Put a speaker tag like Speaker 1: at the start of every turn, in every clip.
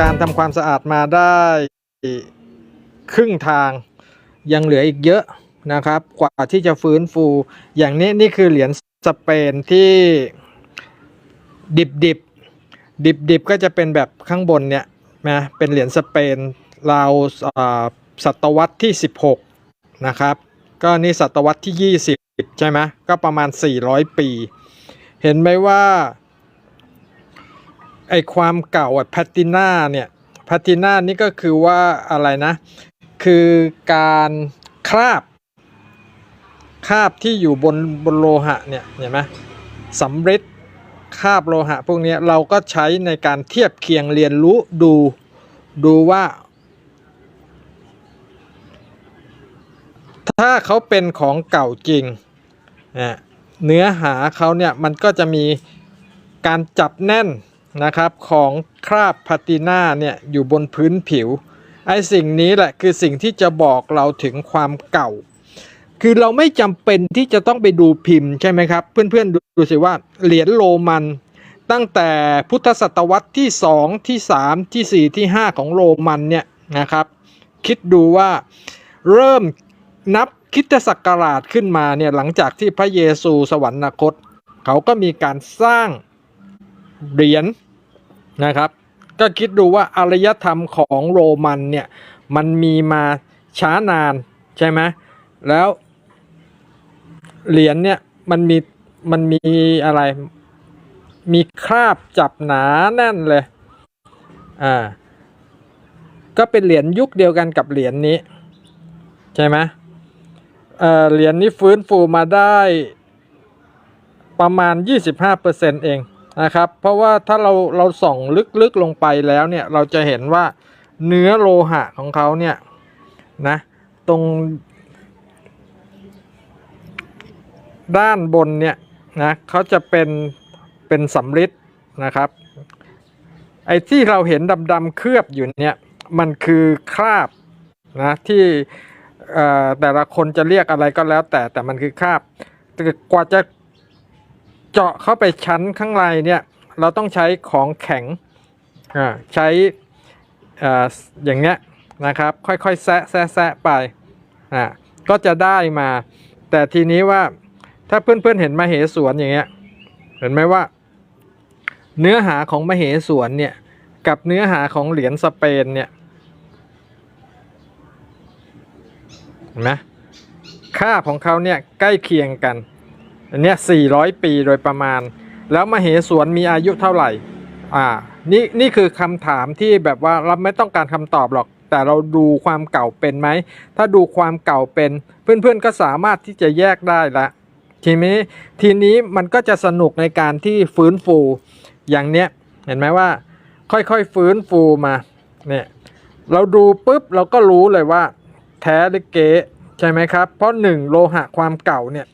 Speaker 1: การทำความสะอาดมาได้ครึ่งทางยังเหลืออีกเยอะนะครับ กว่าที่จะฟื้นฟูอย่างนี้นี่คือเหรียญสเปนที่ดิบดิบดิบดิบๆก็จะเป็นแบบข้างบนเนี่ยนะเป็นเหรียญสเปนราวศตวรรษที่ 16 นะครับ ก็นี่ศตวรรษที่ 20 ใช่ไหมก็ประมาณ 400 ปี เห็นไหมว่า ไอความเก่าอะแพตติน่าเนี่ยแพตติน่านี่ก็คือว่าอะไรนะ คือการคราบ คราบที่อยู่บนบนโลหะเนี่ยเห็นไหมสำริดคราบโลหะ พวกนี้เราก็ใช้ในการเทียบเคียงเรียนรู้ดูดูว่า ถ้าเขาเป็นของเก่าจริงเนื้อหาเขาเนี่ยมันก็จะมีการจับแน่น นะครับของคราบพาติน่าเนี่ยอยู่บนพื้นผิวไอ้สิ่งนี้แหละคือสิ่งที่จะบอกเราถึงความเก่า คือเราไม่จำเป็นที่จะต้องไปดูพิมพ์ใช่ไหมครับ เพื่อนๆดูดูสิว่าเหรียญโรมันตั้งแต่พุทธศตวรรษที่ 2 ที่ 3 ที่ 4 ที่ 5 ของโรมันเนี่ยนะครับคิดดูว่าเริ่มนับคิดศักราชขึ้นมาเนี่ยหลังจากที่พระเยซูสวรรคต เขาก็มีการสร้างเหรียญ นะครับ ก็คิดดูว่าอารยธรรมของโรมันเนี่ยมันมีมาช้านานใช่ไหมแล้วเหรียญเนี่ยมันมีมันมีอะไร มีคราบจับหนาแน่นเลย อ่า ก็เป็นเหรียญยุคเดียวกันกับเหรียญนี้ ใช่ไหมเอ่อเหรียญนี้ฟื้นฟูมาได้ประมาณ 25%เอง นะครับ เพราะว่าถ้าเราเราส่องลึกๆลงไปแล้วเนี่ยเราจะเห็นว่าเนื้อโลหะของเขาเนี่ยนะตรง ด้านบนเนี่ยนะเขาจะเป็นเป็นสำริดนะครับ ไอ้ที่เราเห็นดำๆเคลือบอยู่เนี่ยมันคือคราบนะที่แต่ละคนจะเรียกอะไรก็แล้วแต่แต่มันคือคราบกว่าจะ เจาะเข้าไปชั้นข้างในเนี่ยเราต้องใช้ของแข็งใช้ออย่างเงี้ยนะครับ ค่อยๆแซะแซะแซะไปอ่าก็จะได้มา แต่ทีนี้ว่าถ้าเพื่อนๆเห็นมาเหสวนอย่างเงี้ยเห็นไหมว่า เนื้อหาของมาเหสวนเนี่ยกับเนื้อหาของเหรียญสเปนเนี่ยเห็นไหมค่าของเขาเนี่ยใกล้เคียงกัน อันเนี้ย400 ปีโดยประมาณ แล้วมเหสวนมีอายุเท่าไหร่ อ่า นี่นี่คือคำถามที่แบบว่าเราไม่ต้องการคำตอบหรอก แต่เราดูความเก่าเป็นไหม ถ้าดูความเก่าเป็น เพื่อนๆก็สามารถที่จะแยกได้ละ ทีนี้ทีนี้มันก็จะสนุกในการที่ฟื้นฟูอย่างเนี้ย เห็นไหมว่า ค่อยๆฟื้นฟูมาเนี่ยเราดูปุ๊บเราก็รู้เลยว่า แท้หรือเก๊ใช่ไหมครับ เพราะหนึ่งโลหะความเก่าเนี่ย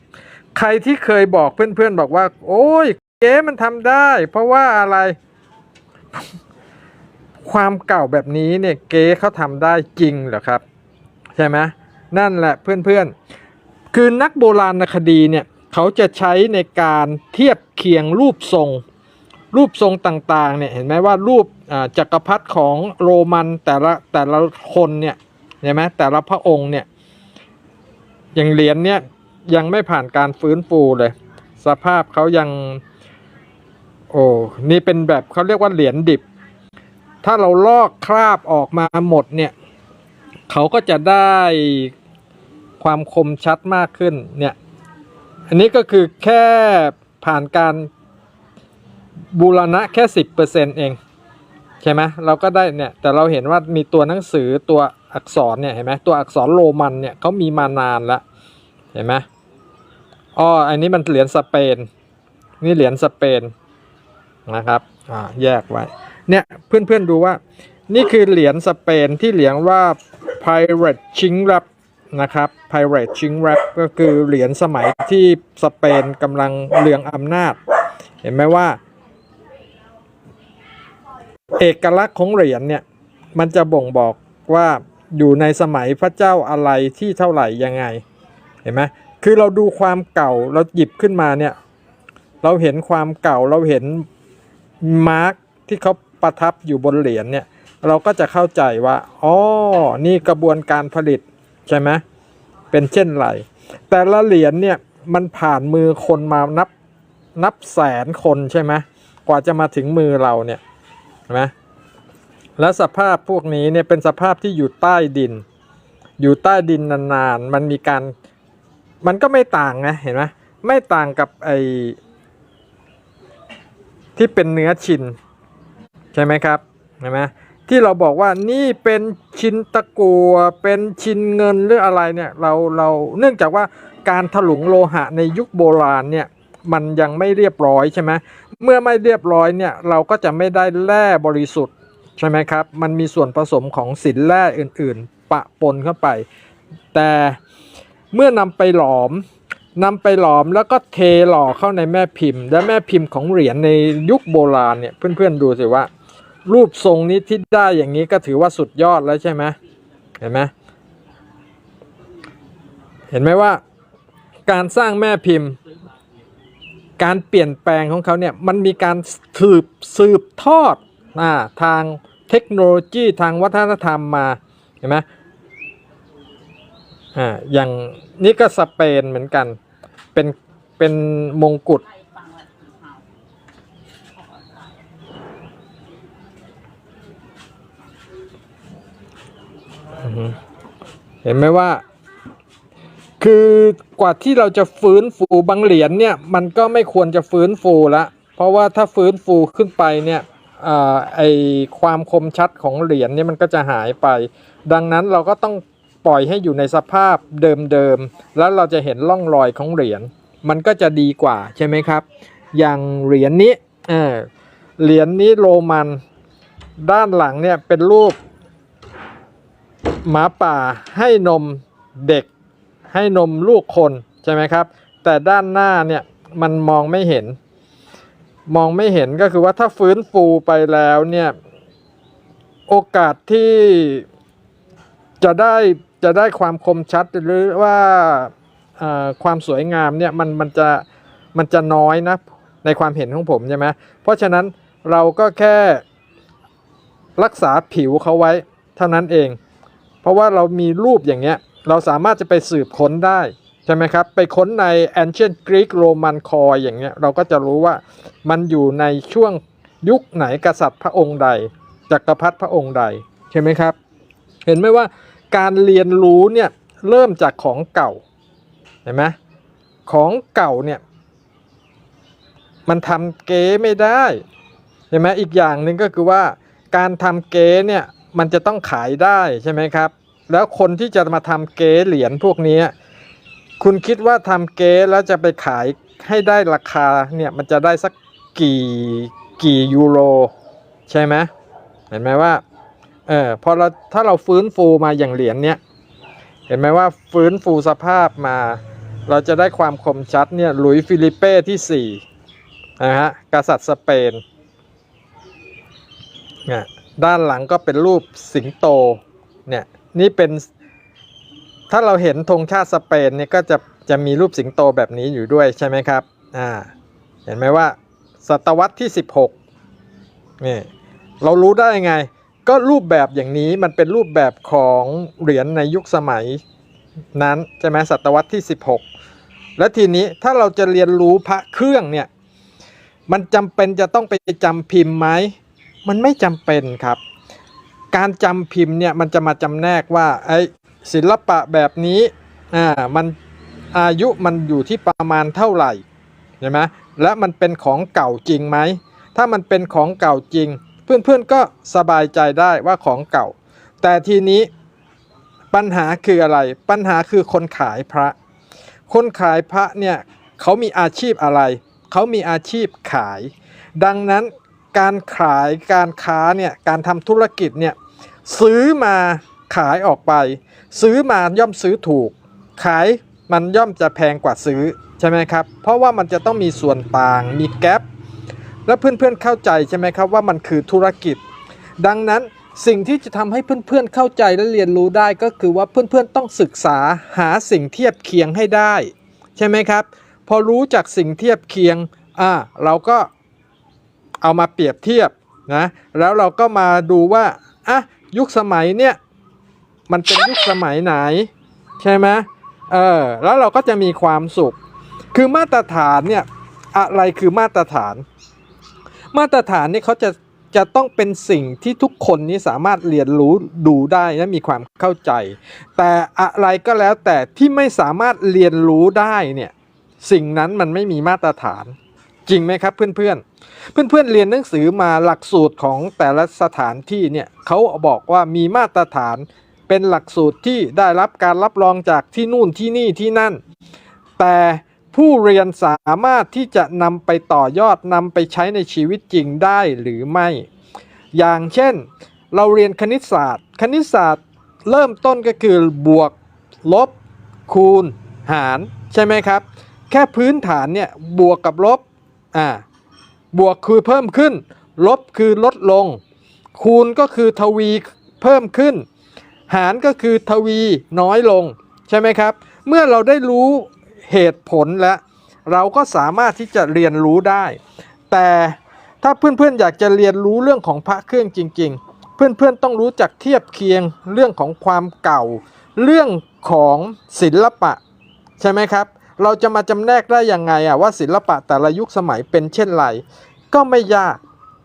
Speaker 1: ใครที่เคยบอกเพื่อนๆ บอกว่า โอ้ยเก๊มันทำได้ เพราะว่าอะไร ความเก่าแบบนี้เนี่ยเก๊เขาทำได้จริงเหรอครับ ใช่ไหมนั่นแหละเพื่อนๆ คือนักโบราณคดีเนี่ยเขาจะใช้ในการเทียบเคียงรูปทรง รูปทรงต่างๆเนี่ยเห็นไหมว่ารูปจักรพรรดิของโรมันแต่ละแต่ละคนเนี่ยเห็นไหมแต่ละพระองค์เนี่ยอย่างเหรียญเนี่ย ยังไม่ผ่านการฟื้นฟูเลย สภาพเขายัง โอ้นี่เป็นแบบเขาเรียกว่าเหรียญดิบ ถ้าเราลอกคราบออกมาหมดเนี่ยเขาก็จะได้ความคมชัดมากขึ้นเนี่ยอันนี้ก็คือแค่ผ่านการบูรณะแค่สิบเปอร์เซ็นเองใช่ไหมเราก็ได้เนี่ยแต่เราเห็นว่ามีตัวหนังสือตัวอักษรเนี่ยเห็นไหมตัวอักษรโรมันเนี่ยเขามีมานานแล้ว เห็นไหมอ๋ออันนี้มันเหรียญสเปน นี่เหรียญสเปนนะครับอ่าแยกไว้ เนี่ยเพื่อนๆดูว่า นี่คือเหรียญสเปนที่เหรียญว่า Pirate c h i n g r a p นะครับ Pirate c h i n g r a p ก็คือเหรียญสมัยที่สเปนกำลังเรืองอำนาจ เห็นไหมว่า เอกลักษณ์ของเหรียญเนี่ย มันจะบ่งบอกว่าอยู่ในสมัยพระเจ้าอะไรที่เท่าไหร่ยังไง เห็นไหมคือเราดูความเก่าเราหยิบขึ้นมาเนี่ย เราเห็นความเก่าเราเห็นมาร์กที่เขาประทับอยู่บนเหรียญเนี่ย เราก็จะเข้าใจว่าอ๋อนี่กระบวนการผลิตใช่ไหมเป็นเช่นไร แต่ละเหรียญเนี่ยมันผ่านมือคนมานับนับแสนคนใช่ไหมกว่าจะมาถึงมือเราเนี่ยเห็นไหมแล้วสภาพพวกนี้เนี่ยเป็นสภาพที่อยู่ใต้ดิน อยู่ใต้ดินนานๆ มันมีการ มันก็ไม่ต่างนะเห็นไหมไม่ต่างกับไอ้ที่เป็นเนื้อชินใช่ไหมครับเห็นไหมที่เราบอกว่านี่เป็นชินตะกัวเป็นชินเงินหรืออะไรเนี่ยเราเราเนื่องจากว่าการถลุงโลหะในยุคโบราณเนี่ยมันยังไม่เรียบร้อยใช่ไหมเมื่อไม่เรียบร้อยเนี่ยเราก็จะไม่ได้แร่บริสุทธิ์ใช่ไหมครับ มันมีส่วนผสมของสินแร่อื่น ๆ ปะปนเข้าไป แต่ เมื่อนำไปหลอมนำไปหลอมแล้วก็เทหล่อเข้าในแม่พิมพ์ และแม่พิมพ์ของเหรียญในยุคโบราณเนี่ยเพื่อนๆดูสิว่า รูปทรงนี้ที่ได้อย่างนี้ก็ถือว่าสุดยอดแล้วใช่ไหมเห็นไหมเห็นไหมว่า การสร้างแม่พิมพ์ การเปลี่ยนแปลงของเขาเนี่ยมันมีการสืบสืบทอดอทางเทคโนโลยีทางวัฒนธรรมมาเห็นไหม อ่าอย่างนี้ก็สเปนเหมือนกัน เป็นเป็นมงกุฎเห็นไหมว่า คือกว่าที่เราจะฟื้นฟูบางเหรียญเนี่ย มันก็ไม่ควรจะฟื้นฟูละเพราะว่าถ้าฟื้นฟูขึ้นไปเนี่ยอ่าไอความคมชัดของเหรียญเนี่ยมันก็จะหายไป ดังนั้นเราก็ต้อง ปล่อยให้อยู่ในสภาพเดิมๆ แล้วเราจะเห็นร่องรอยของเหรียญ มันก็จะดีกว่าใช่ไหมครับ อย่างเหรียญนี้เออเหรียญนี้โรมัน ด้านหลังเนี่ยเป็นรูป หมาป่าให้นมเด็ก ให้นมลูกคนใช่ไหมครับ แต่ด้านหน้าเนี่ยมันมองไม่เห็น มองไม่เห็นก็คือว่าถ้าฟื้นฟูไปแล้วเนี่ย โอกาสที่จะได้ จะได้ความคมชัดหรือว่าความสวยงามเนี่ยมันมันจะมันจะน้อยนะในความเห็นของผมใช่ไหมเพราะฉะนั้นเราก็แค่รักษาผิวเขาไว้เท่านั้นเอง เพราะว่าเรามีรูปอย่างเงี้ยเราสามารถจะไปสืบค้นได้ใช่ไหมครับ ไปค้นใน ancient Greek Roman Core อย่างเงี้ยเราก็จะรู้ว่ามันอยู่ในช่วงยุคไหนกษัตริย์พระองค์ใดจักรพรรดิพระองค์ใดใช่ไหมครับ เห็นไหมว่า การเรียนรู้เนี่ยเริ่มจากของเก่าเห็นไหมของเก่าเนี่ยมันทำเก๊ไม่ได้เห็นไหมอีกอย่างหนึ่งก็คือว่าการทำเก๊เนี่ยมันจะต้องขายได้ใช่ไหมครับ แล้วคนที่จะมาทำเก๊เหรียญพวกนี้คุณคิดว่าทำเก๊แล้วจะไปขายให้ได้ราคาเนี่ยมันจะได้สักกี่กี่ยูโร ใช่ไหมเห็นไหมว่า เออพอเราถ้าเราฟื้นฟูมาอย่างเหรียญเนี้ยเห็นไหมว่าฟื้นฟูสภาพมา เราจะได้ความคมชัดเนี่ยหลุยฟิลิเป้ที่สี่นะฮะกษัตริย์สเปนเนี่ยด้านหลังก็เป็นรูปสิงโตเนี่ยนี่เป็นถ้าเราเห็นธงชาติสเปนเนี่ยก็จะจะมีรูปสิงโตแบบนี้อยู่ด้วยใช่ไหมครับอ่าเห็นไหมว่าศตวรรษที่ 16นี่เรารู้ได้ยังไง ก็รูปแบบอย่างนี้มันเป็นรูปแบบของเหรียญในยุคสมัยนั้นใช่ไหมศตวรรษที่ 16 และทีนี้ถ้าเราจะเรียนรู้พระเครื่องเนี่ยมันจำเป็นจะต้องไปจำพิมพ์ไหมมันไม่จำเป็นครับ การจำพิมพ์เนี่ยมันจะมาจำแนกว่าไอศิลปะแบบนี้อ่ามันอายุมันอยู่ที่ประมาณเท่าไหร่ใช่ไหมและมันเป็นของเก่าจริงไหมถ้ามันเป็นของเก่าจริง เพื่อนๆก็สบายใจได้ว่าของเก่า แต่ทีนี้ปัญหาคืออะไร ปัญหาคือคนขายพระ คนขายพระเนี่ยเขามีอาชีพอะไร เขามีอาชีพขาย ดังนั้นการขายการค้าเนี่ยการทำธุรกิจเนี่ยซื้อมาขายออกไป ซื้อมาย่อมซื้อถูก ขายมันย่อมจะแพงกว่าซื้อใช่ไหมครับ เพราะว่ามันจะต้องมีส่วนต่างมีแกลบ แล้วเพื่อนๆเข้าใจใช่ไหมครับว่ามันคือธุรกิจ ดังนั้นสิ่งที่จะทำให้เพื่อนๆเข้าใจและเรียนรู้ได้ก็คือว่าเพื่อนๆต้องศึกษาหาสิ่งเทียบเคียงให้ได้ ใช่ไหมครับ พอรู้จากสิ่งเทียบเคียงอ่าเราก็เอามาเปรียบเทียบนะแล้วเราก็มาดูว่าอะยุคสมัยเนี่ยมันเป็นยุคสมัยไหน ใช่ไหมเออแล้วเราก็จะมีความสุข คือมาตรฐานเนี่ยอะไรคือมาตรฐาน มาตรฐานนี่เขาจะจะต้องเป็นสิ่งที่ทุกคนนี้สามารถเรียนรู้ดูได้และมีความเข้าใจ แต่อะไรก็แล้วแต่ที่ไม่สามารถเรียนรู้ได้เนี่ยสิ่งนั้นมันไม่มีมาตรฐาน จริงไหมครับเพื่อนๆเพื่อนๆเรียนหนังสือมาหลักสูตรของแต่ละสถานที่เนี่ยเขาบอกว่ามีมาตรฐานเป็นหลักสูตรที่ได้รับการรับรองจากที่นู่นที่นี่ที่นั่น แต่ ผู้เรียนสามารถที่จะนำไปต่อยอดนำไปใช้ในชีวิตจริงได้หรือไม่ อย่างเช่น เราเรียนคณิตศาสตร์ คณิตศาสตร์เริ่มต้นก็คือบวก ลบ คูณ หาร ใช่ไหมครับ แค่พื้นฐานเนี่ยบวกกับลบอ่าบวกคือเพิ่มขึ้น ลบคือลดลง คูณก็คือทวีเพิ่มขึ้น หารก็คือทวีน้อยลง ใช่ไหมครับ เมื่อเราได้รู้ เหตุผลแล้วเราก็สามารถที่จะเรียนรู้ได้ แต่ถ้าเพื่อนๆอยากจะเรียนรู้เรื่องของพระเครื่องจริง ๆ เพื่อนๆต้องรู้จักเทียบเคียงเรื่องของความเก่า เรื่องของศิลปะ ใช่ไหมครับ เราจะมาจำแนกได้ยังไงอะว่าศิลปะแต่ละยุคสมัยเป็นเช่นไร ก็ไม่ยาก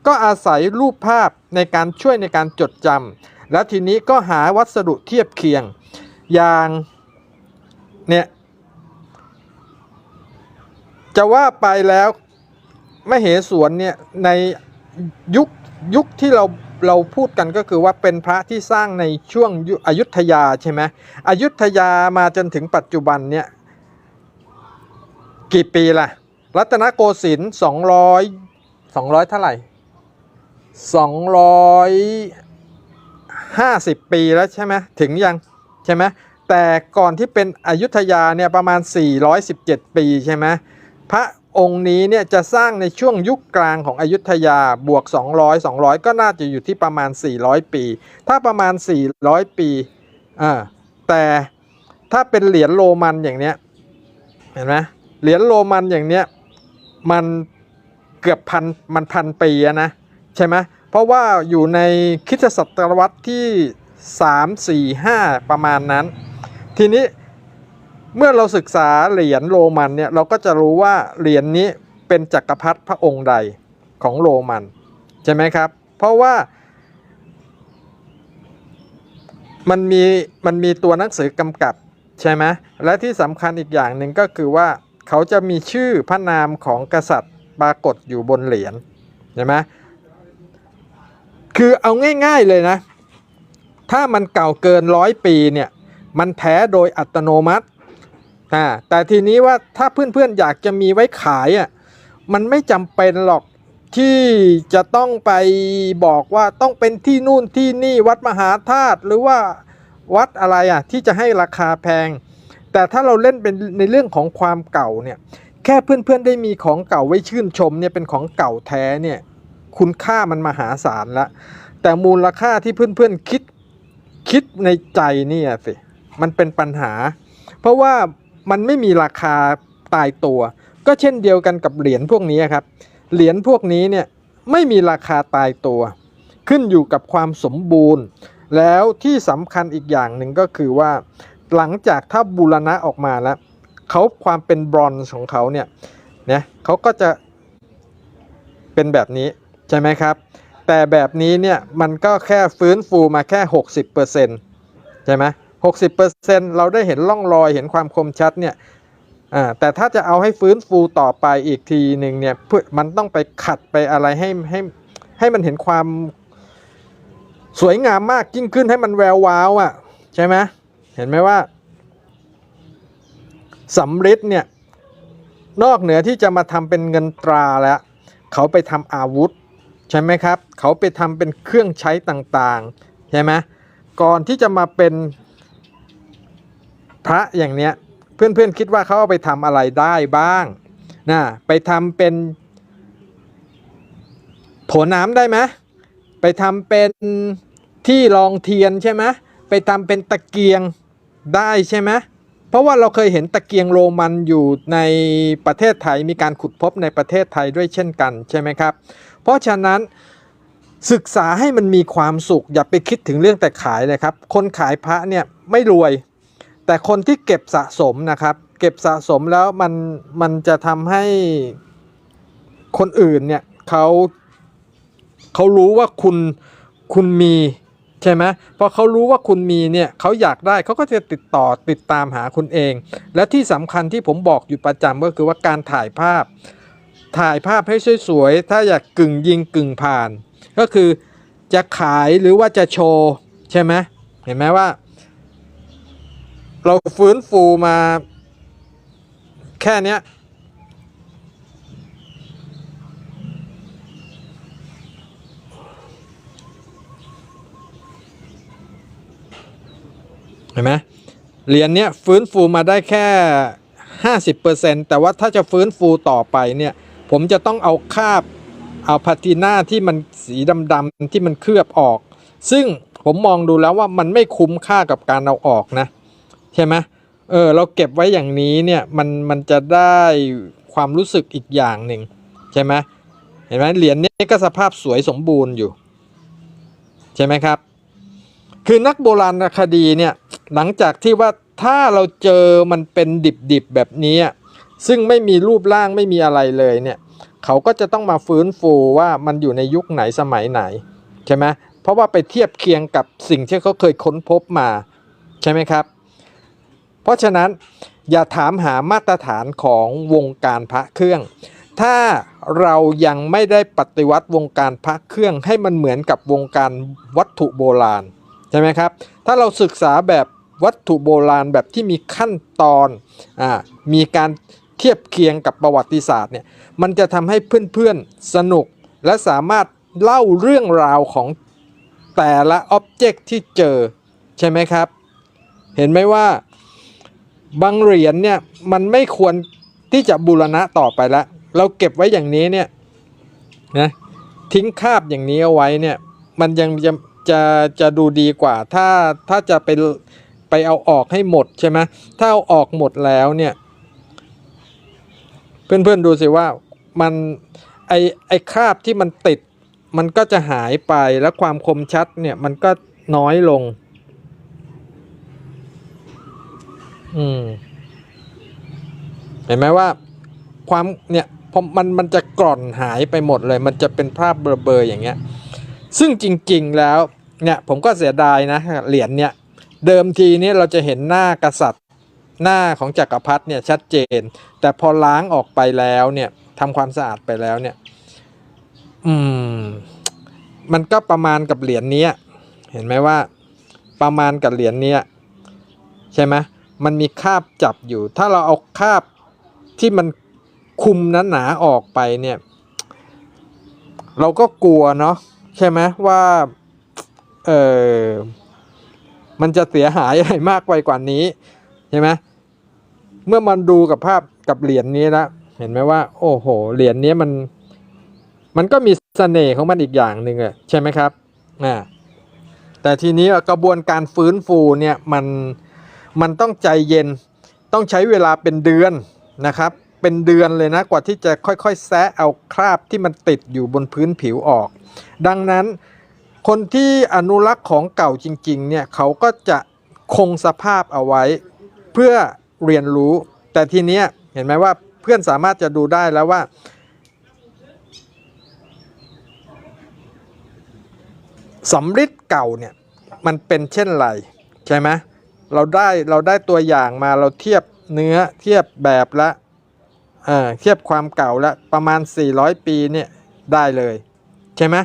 Speaker 1: ก็อาศัยรูปภาพในการช่วยในการจดจำแล้วทีนี้ก็หาวัสดุเทียบเคียง อย่างเนี่ย จะว่าไปแล้วมเหสวนเนี่ยในยุคยุคที่เราเราพูดกันก็คือว่าเป็นพระที่สร้างในช่วงยุอยุธยาใช่ไหมอยุธยามาจนถึงปัจจุบันเนี่ยกี่ปีล่ะ รัตนโกสินทร์สองร้อยสองร้อยเท่าไหร่สองร้อยห้าสิบปีแล้วใช่ไหมถึงยังใช่ไหมแต่ก่อนที่เป็นอยุธยาเนี่ยประมาณ 417 ปีใช่ไหม พระองค์นี้เนี่ยจะสร้างในช่วงยุคกลางของอยุธยาบวก 200 200 ก็น่าจะอยู่ที่ประมาณ 400 ปี ถ้าประมาณ 400 ปีอ่าแต่ถ้าเป็นเหรียญโรมันอย่างเนี้ยเห็นไหมเหรียญโรมันอย่างเนี้ยมันเกือบพันมันพันปีนะใช่ไหมเพราะว่าอยู่ในคริสตศตวรรษที่ 3 4 5 ประมาณนั้น ทีนี้ เมื่อเราศึกษาเหรียญโรมันเนี่ยเราก็จะรู้ว่าเหรียญนี้เป็นจักรพรรดิพระองค์ใดของโรมันใช่ไหมครับ เพราะว่า มันมีมันมีตัวหนังสือกำกับใช่ไหมและที่สำคัญอีกอย่างหนึ่งก็คือว่าเขาจะมีชื่อพระนามของกษัตริย์ปรากฏอยู่บนเหรียญใช่ไหมคือเอาง่าย ๆเลยนะ ถ้ามันเก่าเกินร้อยปีเนี่ย มันแท้โดยอัตโนมัติ อ่าแต่ทีนี้ว่าถ้าเพื่อนๆอยากจะมีไว้ขายอะมันไม่จำเป็นหรอกที่จะต้องไปบอกว่าต้องเป็นที่นู่นที่นี่วัดมหาธาตุหรือว่าวัดอะไรอะที่จะให้ราคาแพง แต่ถ้าเราเล่นเป็นในเรื่องของความเก่าเนี่ยแค่เพื่อนๆได้มีของเก่าไว้ชื่นชมเนี่ยเป็นของเก่าแท้เนี่ยคุณค่ามันมหาศาลละแต่มูลค่าที่เพื่อนๆคิดคิดในใจเนี่ยสิมันเป็นปัญหา เพราะว่า มันไม่มีราคาตายตัว ก็เช่นเดียวกันกับเหรียญพวกนี้ครับ เหรียญพวกนี้เนี่ยไม่มีราคาตายตัว ขึ้นอยู่กับความสมบูรณ์ แล้วที่สำคัญอีกอย่างหนึ่งก็คือว่า หลังจากถ้าบูรณะออกมาแล้วเขาความเป็นบรอนซ์ของเขาเนี่ยเนี่ยเขาก็จะเป็นแบบนี้ใช่ไหมครับ แต่แบบนี้เนี่ยมันก็แค่ฟื้นฟูมาแค่ 60%ใช่ไหม 60%เราได้เห็นร่องรอยเห็นความคมชัดเนี่ยแต่ถ้าจะเอาให้ฟื้นฟูต่อไปอีกทีหนึ่งเนี่ยเพื่อมันต้องไปขัดไปอะไรให้ให้ให้มันเห็นความสวยงามมากยิ่งขึ้นให้มันแวววาวอะใช่ไหมเห็นไหมว่าสำริดเนี่ยนอกเหนือที่จะมาทำเป็นเงินตราแล้ว เขาไปทำอาวุธใช่ไหมครับ เขาไปทำเป็นเครื่องใช้ต่างๆใช่ไหมก่อนที่จะมาเป็น พระอย่างเนี้ยเพื่อนๆคิดว่าเขาเอาไปทำอะไรได้บ้างนะไปทำเป็นโถน้ำได้ไหมไปทำเป็นที่รองเทียนใช่ไหมไปทำเป็นตะเกียงได้ใช่ไหมเพราะว่าเราเคยเห็นตะเกียงโรมันอยู่ในประเทศไทยมีการขุดพบในประเทศไทยด้วยเช่นกันใช่ไหมครับ เพราะฉะนั้นศึกษาให้มันมีความสุข อย่าไปคิดถึงเรื่องแต่ขายเลยครับ คนขายพระเนี่ยไม่รวย แต่คนที่เก็บสะสมนะครับ เก็บสะสมแล้วมันมันจะทำให้คนอื่นเนี่ยเขาเขารู้ว่าคุณคุณมีใช่ไหมพอเขารู้ว่าคุณมีเนี่ยเขาอยากได้เขาก็จะติดต่อติดตามหาคุณเอง และที่สำคัญที่ผมบอกอยู่ประจำก็คือว่าการถ่ายภาพ ถ่ายภาพให้สวยๆถ้าอยากกึ่งยิงกึ่งผ่าน ก็คือจะขายหรือว่าจะโชว์ใช่ไหมเห็นไหมว่า เราฟื้นฟูมา แค่เนี้ย เห็นไหมเหรียญเนี้ยฟื้นฟูมาได้แค่ 50%แต่ว่าถ้าจะฟื้นฟูต่อไปเนี่ย ผมจะต้องเอาคาบเอาพาติน่าที่มันสีดำๆที่มันเคลือบออก ซึ่งผมมองดูแล้วว่ามันไม่คุ้มค่ากับการเอาออกนะ ใช่ไหมเออเราเก็บไว้อย่างนี้เนี่ยมันมันจะได้ความรู้สึกอีกอย่างหนึ่งใช่ไหมเห็นไหมเหรียญนี้ก็สภาพสวยสมบูรณ์อยู่ ใช่ไหมครับ คือนักโบราณคดีเนี่ยหลังจากที่ว่าถ้าเราเจอมันเป็นดิบๆแบบนี้ ซึ่งไม่มีรูปร่างไม่มีอะไรเลยเนี่ยเขาก็จะต้องมาฟื้นฟูว่ามันอยู่ในยุคไหนสมัยไหนใช่ไหมเพราะว่าไปเทียบเคียงกับสิ่งที่เขาเคยค้นพบมาใช่ไหมครับ เพราะฉะนั้นอย่าถามหามาตรฐานของวงการพระเครื่อง ถ้าเรายังไม่ได้ปฏิวัติวงการพระเครื่องให้มันเหมือนกับวงการวัตถุโบราณใช่ไหมครับ ถ้าเราศึกษาแบบวัตถุโบราณแบบที่มีขั้นตอนอมีการเทียบเคียงกับประวัติศาสตร์เนี่ย มันจะทำให้เพื่อนๆสนุกและสามารถเล่าเรื่องราวของแต่ละอ็อบเจกต์ที่เจอใช่ไหมครับ เห็นไหมว่า บางเหรียญเนี่ยมันไม่ควรที่จะบูรณะต่อไปแล้วเราเก็บไว้อย่างนี้เนี่ยนะทิ้งคาบอย่างนี้เอาไว้เนี่ยมันยังจะจะจะดูดีกว่า ถ้าถ้าจะไปไปเอาออกให้หมดใช่ไหมถ้าเอาออกหมดแล้วเนี่ย เพื่อนๆดูสิว่ามันไอไอคราบที่มันติด มันก็จะหายไปแล้วความคมชัดเนี่ยมันก็น้อยลง อืม เห็นไหมว่า ความเนี่ยพอมันมันจะกร่อนหายไปหมดเลย มันจะเป็นภาพเบลอๆอย่างเงี้ย ซึ่งจริง ๆแล้ว เนี่ยผมก็เสียดายนะเหรียญเนี่ย เดิมทีเนี่ยเราจะเห็นหน้ากษัตริย์ หน้าของจักรพรรดิเนี่ยชัดเจน แต่พอล้างออกไปแล้วเนี่ยทำความสะอาดไปแล้วเนี่ย อืม มันก็ประมาณกับเหรียญนี้เห็นไหมว่า ประมาณกับเหรียญนี้ใช่ไหม มันมีคาบจับอยู่ ถ้าเราเอาคาบที่มันคุมหนาๆออกไปเนี่ย เราก็กลัวเนาะใช่ไหมว่าเออมันจะเสียหายอะไรมากไปกว่านี้ใช่ไหมเมื่อมันดูกับภาพกับเหรียญนี้แล้วเห็นไหมว่า โอ้โหเหรียญนี้มัน มันก็มีเสน่ห์ของมันอีกอย่างหนึ่งอะใช่ไหมครับอ่าแต่ทีนี้กระบวนการฟื้นฟูเนี่ยมัน มันต้องใจเย็นต้องใช้เวลาเป็นเดือนนะครับ เป็นเดือนเลยนะกว่าที่จะค่อยๆ แซะเอาคราบที่มันติดอยู่บนพื้นผิวออก ดังนั้นคนที่อนุรักษ์ของเก่าจริงๆเนี่ยเขาก็จะคงสภาพเอาไว้ เพื่อเรียนรู้ แต่ทีเนี้ยเห็นไหมว่าเพื่อนสามารถจะดูได้แล้วว่า สำริดเก่าเนี่ยมันเป็นเช่นไร ใช่ไหม เราได้เราได้ตัวอย่างมาเราเทียบเนื้อเทียบแบบละเอ่อเทียบความเก่าละประมาณ 400 ปีเนี่ยได้เลย ใช่ไหม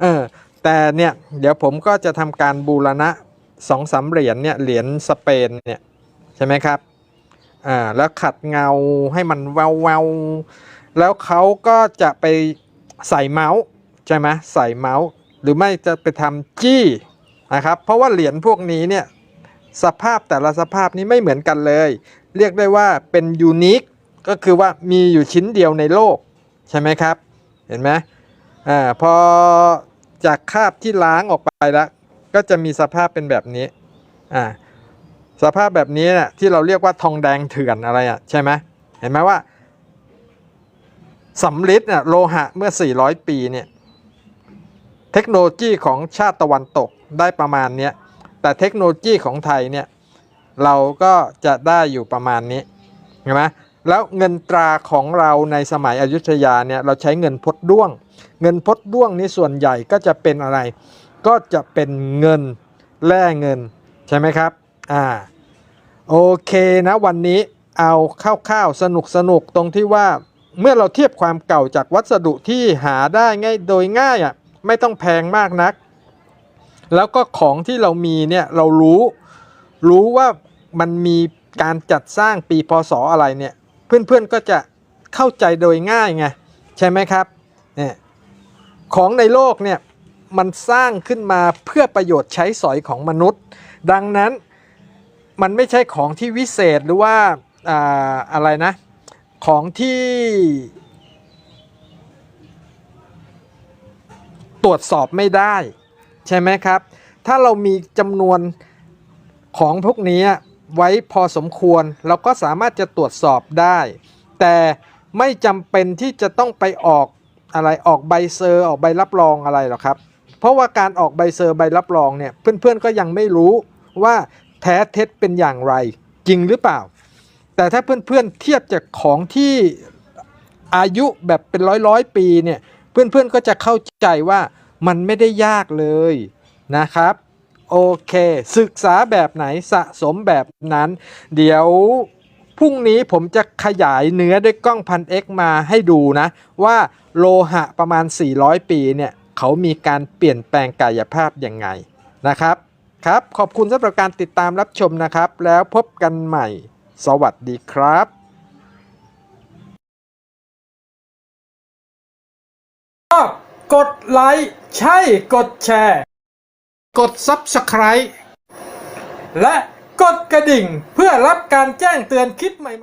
Speaker 1: เออแต่เนี่ยเดี๋ยวผมก็จะทำการบูรณะสองสาเหรียญเนี่ยเหรียญสเปนเนี่ยใช่ไหมครับอ่าแล้วขัดเงาให้มันแววแววแล้วเขาก็จะไปใส่เมาส์ใช่ไหมใส่เมาส์หรือไม่จะไปทำจี้นะครับเพราะว่าเหรียญพวกนี้เนี่ย สภาพแต่ละสภาพนี้ไม่เหมือนกันเลย เรียกได้ว่าเป็นยูนิคก็คือว่ามีอยู่ชิ้นเดียวในโลก ใช่ไหมครับ เห็นไหมอ่าพอจากคราบที่ล้างออกไปแล้ว ก็จะมีสภาพเป็นแบบนี้อ่าสภาพแบบนี้น่ะที่เราเรียกว่าทองแดงเถื่อนอะไรอะใช่ไหมเห็นไหมว่าสำริดน่ะโลหะเมื่อ 400 ปีเนี่ยเทคโนโลยีของชาติตะวันตกได้ประมาณเนี้ย แต่เทคโนโลยีของไทยเนี่ยเราก็จะได้อยู่ประมาณนี้เห็นไหมแล้วเงินตราของเราในสมัยอยุธยาเนี่ยเราใช้เงินพดด้วง เงินพดด้วงนี้ส่วนใหญ่ก็จะเป็นอะไร ก็จะเป็นเงินแร่เงินใช่ไหมครับอ่าโอเคนะวันนี้เอาข้าวๆสนุกสนุกๆตรงที่ว่าเมื่อเราเทียบความเก่าจากวัสดุที่หาได้ง่ายโดยง่ายอะไม่ต้องแพงมากนัก แล้วก็ของที่เรามีเนี่ยเรารู้รู้ว่ามันมีการจัดสร้างปีพศอะไรเนี่ยเพื่อนๆก็จะเข้าใจโดยง่ายไงใช่ไหมครับเนี่ยของในโลกเนี่ยมันสร้างขึ้นมาเพื่อประโยชน์ใช้สอยของมนุษย์ ดังนั้นมันไม่ใช่ของที่วิเศษหรือว่าอ่าอะไรนะของที่ตรวจสอบไม่ได้ ใช่ไหมครับ ถ้าเรามีจำนวนของพวกนี้ไว้พอสมควรเราก็สามารถจะตรวจสอบได้ แต่ไม่จำเป็นที่จะต้องไปออกอะไรออกใบเซอร์ออกใบรับรองอะไรหรอกครับ เพราะว่าการออกใบเซอร์ใบรับรองเนี่ยเพื่อนๆก็ยังไม่รู้ว่าแท้เท็จเป็นอย่างไรจริงหรือเปล่า แต่ถ้าเพื่อนๆเทียบจากของที่อายุแบบเป็นร้อยร้อยปีเนี่ยเพื่อนๆก็จะเข้าใจว่า มันไม่ได้ยากเลยนะครับโอเค ศึกษาแบบไหนสะสมแบบนั้น เดี๋ยวพรุ่งนี้ผมจะขยายเนื้อด้วยกล้องพันเอ็กมาให้ดูนะ ว่าโลหะประมาณ 400 ปีเนี่ย เขามีการเปลี่ยนแปลงกายภาพยังไงนะครับ ครับ ขอบคุณสำหรับการติดตามรับชมนะครับ แล้วพบกันใหม่ สวัสดีครับ กดไลค์ใช่กดแชร์ กด Subscribe และกดกระดิ่งเพื่อรับการแจ้งเตือนคลิปใหม่ๆ